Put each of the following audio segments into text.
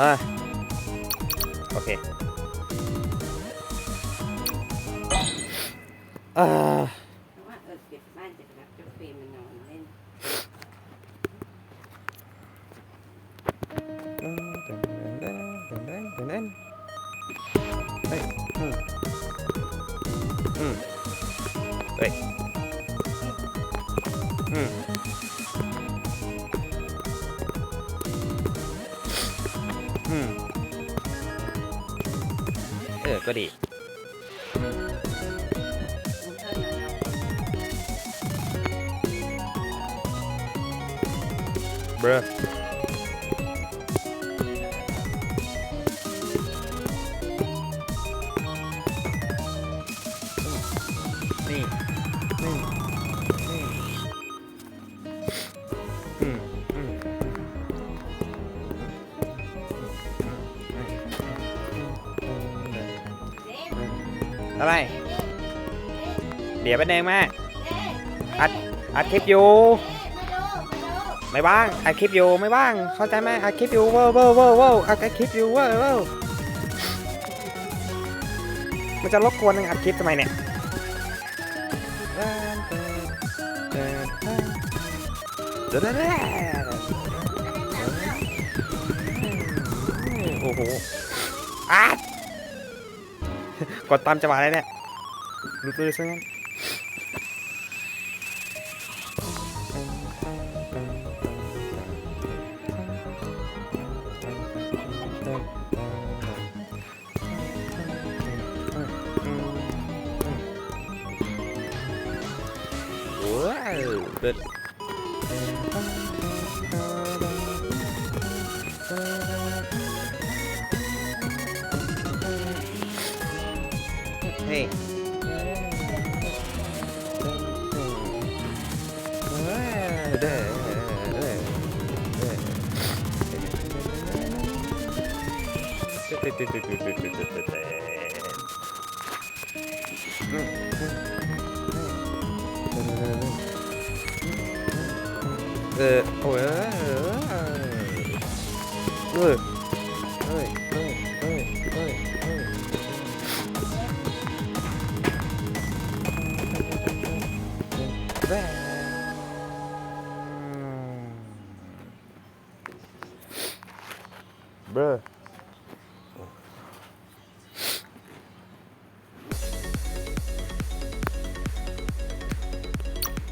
อะโอเคอ่าอืม เออ ก็ดีเบร้ ทำไม เดี๋ยวเป็นเองแม่อัดอัดคลิปอยู่ ไม่ว่างอัดคลิปอยู่ไม่ว่าง เข้าใจไหมอัดคลิปอยู่เว้อเว้อเว้อเว้าอัดคลิปอยู่เว้อเว้ามันจะรบกวนอัดคลิปทำไมเนี่ยเดี๋ยวโอ้โหอัด กดตามจังหวะได้แหละหลุดเลยซะงั้นว้าวเด็ด Bruh.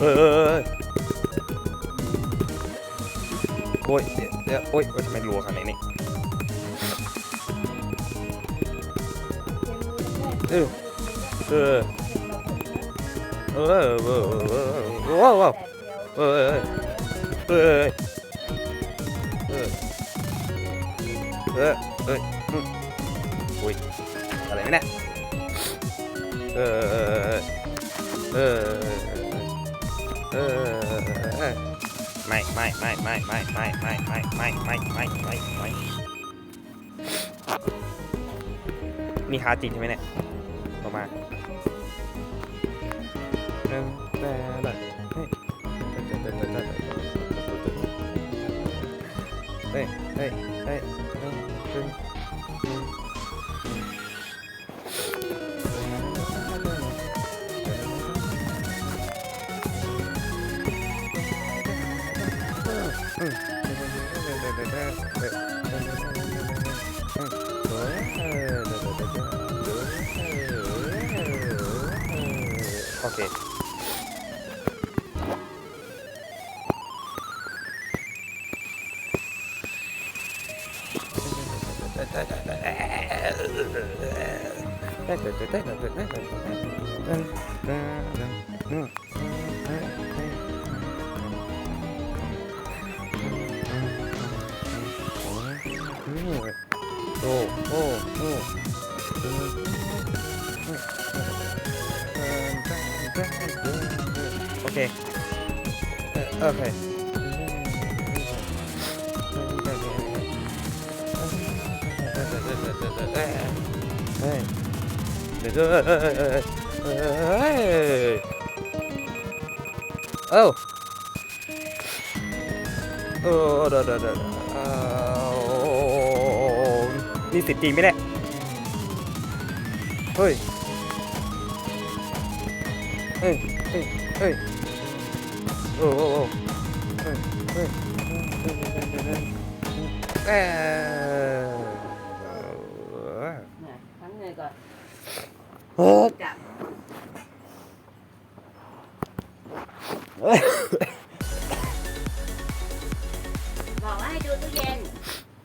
เออเออเออโอ้ยเดี๋ยวโอ้ยโอ้ยทำไมรัวขนาดนี้เออเออเออเออเออว้าวว้าวเออเออเออเออเออโอ้ยอะไรเนี่ยเออเออ ออไม่ไม่ไม่ไม่ไม่ไม่ไม่ไม่ไม่ไม่ไม่ไม่ไม่นี่ฮาจริงใช่ไหมเนี่ยออกมาเออแต่แบบเฮ้ยเฮ้ยเฮ้ยเฮ้ยเฮ้ย かけうん。เค เ โอเคเออโอเคเฮ้ยเดี๋ยวเอ้ยเอ้ยเอ้ยเอ้ยเอ้ยเอ้าโอ้เดี๋ยวเดี๋ยวเดี๋ยวเอานี่สิทธิ์จริงไหมเนี่ยเฮ้ย เฮ้ย เฮ้ย เฮ้ย โอ้โอ้โอ้เฮ้ยเฮ้ยเอ้ยเนี่ยทั้งเหนื่อยก่อนเฮ้ยจับบอกว่าให้ดูตู้เย็น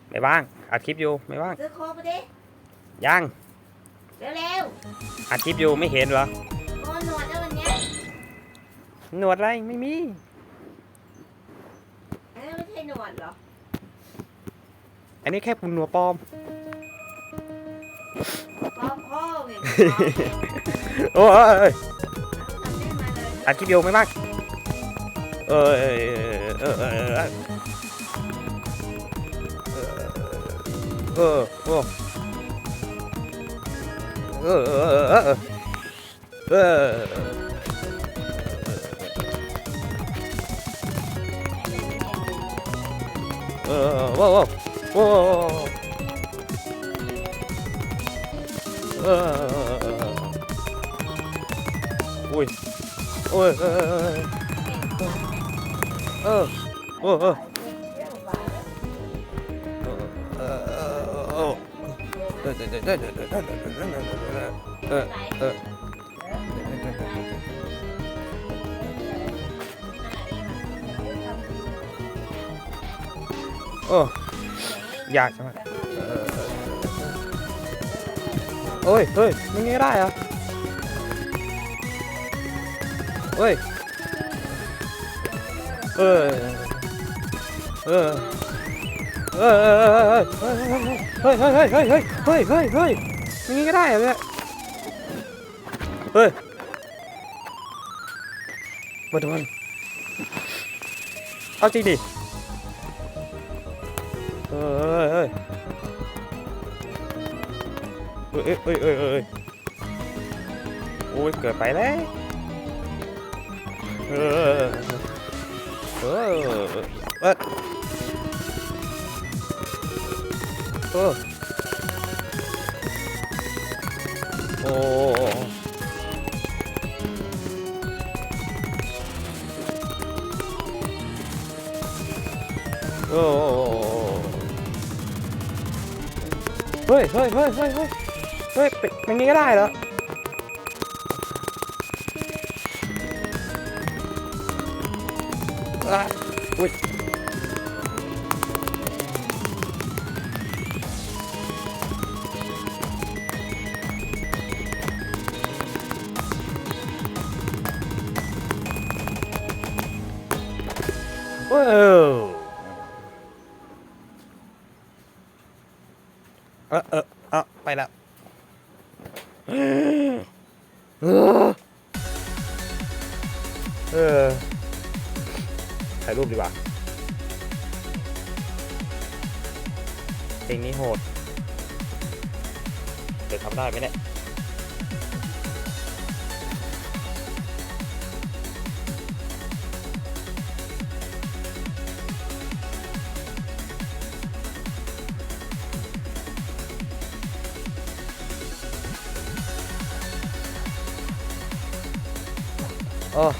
ไม่ว่างอัดคลิปอยู่ไม่ว่างซื้อโค้กมาดิ ยัง เร็วอัดคลิปอยู่ไม่เห็นเหรอโกนหนวดแล้ววันเนี้ย หนวดอะไรไม่มีอันนั้นไม่ใช่หนวดเหรอ อันนี้แค่ปุ่นหนวดปลอมป้อมพ่อเห็นโอ้ยเอ้ยทำได้มาเลยอัดคลิปอยู่ไม่ว่างเออเออเออเออเออเออเออโอ้เออเออ wow, wow, wow. Ui. Ôi Ờ. Ờ Ờ Ờ. Ờ Ờ Ờ. โอ้ยากจังวะเออโอ้ยเฮ้ยมันงี้ได้เหรอเฮ้ยเออเออเออเฮ้ยเฮ้ยเฮ้ยเฮ้ยเฮ้ยเฮ้ยเฮ้ยเฮ้ยมันงี้ก็ได้เหรอเนี่ยเฮ้ยมาโดนเอาจริงดิ เอ้ยเอ้ยเอ้ยเอ้ยเอ้ยเอ้ยโอ้ยเกิดไปแล้วเออเออเออเออโอ้โอ้ เฮ้ยเฮ้ยเฮ้ยเฮ้ยเฮ้ยเฮ้ยเป็นอย่างนี้ก็ได้เหรอ อ่ะอุ้ยว้าว อ เออเออเอไปแล้วเออถ่ายรูปดีกว่าเพลงนี้โหดเดี๋ยวทำได้ไหมเนี่ย 啊